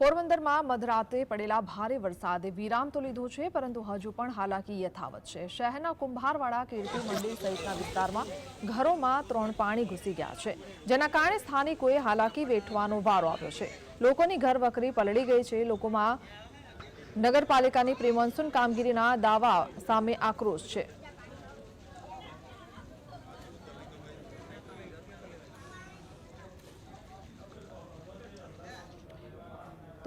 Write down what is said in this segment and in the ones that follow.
પોરબંદરમાં મધરાતે પડેલા ભારે વરસાદે વિરામ તો લીધો છે, પરંતુ હજુ પણ હાલાકી યથાવત છે. શહેરના કુંભારવાડા, કીર્તિ મંદિર સહિતના વિસ્તારમાં ઘરોમાં ત્રણ પાણી ઘૂસી ગયા છે, જેના કારણે સ્થાનિકોએ હાલાકી વેઠવાનો વારો આવ્યો છે. લોકોની ઘરવકરી પલળી ગઈ છે, લોકોમાં નગરપાલિકાની પ્રિમોન્સૂન કામગીરીના દાવા સામે આક્રોશ છે.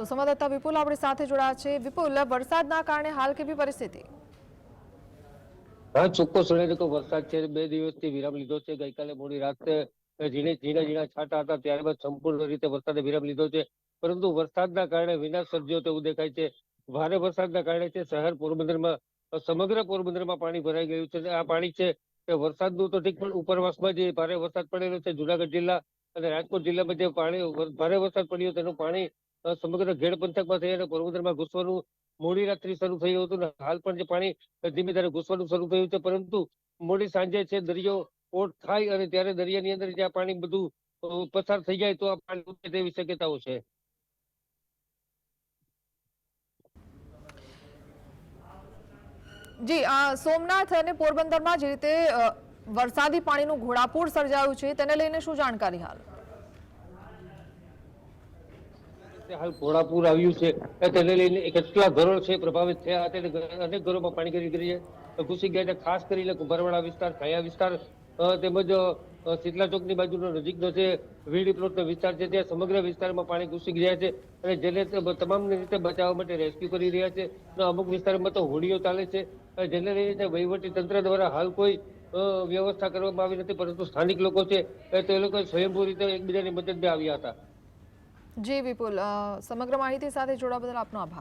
તો સંવાદદાતા વિપુલ આપણી સાથે જોડાયા છે. વિપુલ, વરસાદના કારણે હાલ કેવી પરિસ્થિતિ? હા ચોક્કસ તો વરસાદ છે. બે દિવસથી વિરામ લીધો છે. ગઈકાલે મોડી રાતે ઝીણે ઝીણા ઝીણા છાંટા હતા. ત્યારબાદ સંપૂર્ણ રીતે વરસાદે વિરામ લીધો છે. પરંતુ વરસાદના કારણે વિનાશ સર્જ્યો તેવું દેખાય છે. ભારે વરસાદના કારણે છે. શહેર પોરબંદરમાં, સમગ્ર પોરબંદરમાં પાણી ભરાઈ ગયું છે. આ પાણી છે તે વરસાદનું તો ઠીક, પણ ઉપરવાસમાં જે ભારે વરસાદ પડેલો છે, જુનાગઢ જિલ્લા અને રાજકોટ જિલ્લામાં જે પાણી, ભારે વરસાદ પડ્યો, તેનું પાણી સમગ્ર ઘેડ પંથકમાં થઈ અને પોરબંદરમાં ઘૂસવાનું મોડી રાત્રિ શરૂ થયું હતું હાલ પણ જે પાણી ધીમે ધારે ઘૂસવાનું શરૂ થયું છે, પરંતુ મોડી સાંજે છે દરિયો ઓટ થાય અને ત્યારે દરિયાની અંદર જ્યાં પાણી બધું પસાર થઈ જાય તો આ પાણી ઉતરે તેવી શક્યતાઓ છે. જી સોમનાથ અને પોરબંદરમાં જે રીતે વરસાદી પાણીનું ઘોડાપૂર સર્જાયું છે, તેને લઈને શું જાણકારી હાલ? તે હાલ ઘોડાપુર આવ્યું છે. તેને લઈને કેટલા ઘરો છે પ્રભાવિત થયા. તેને અનેક ઘરોમાં પાણી કરી છે. ઘૂસી ગયા ખાસ કરીને કુંભારવાડા વિસ્તાર, ખાયા વિસ્તાર તેમજ શીતલા ચોકની બાજુનો નજીકનો છે વીડી પ્લોટનો વિસ્તાર છે, ત્યાં સમગ્ર વિસ્તારમાં પાણી ઘૂસી ગયા છે અને જેને તમામ રીતે બચાવવા માટે રેસ્ક્યુ કરી રહ્યા છે. અને અમુક વિસ્તારમાં તો હોડીઓ ચાલે છે. જેને લઈને વહીવટી તંત્ર દ્વારા હાલ કોઈ વ્યવસ્થા કરવામાં આવી નથી, પરંતુ સ્થાનિક લોકો છે તે લોકો સ્વયંભૂ રીતે એકબીજાની મદદે આવ્યા હતા. જી વિપુલ સમગ્ર માહિતી સાથે જોડા બદલ આપનો આભાર.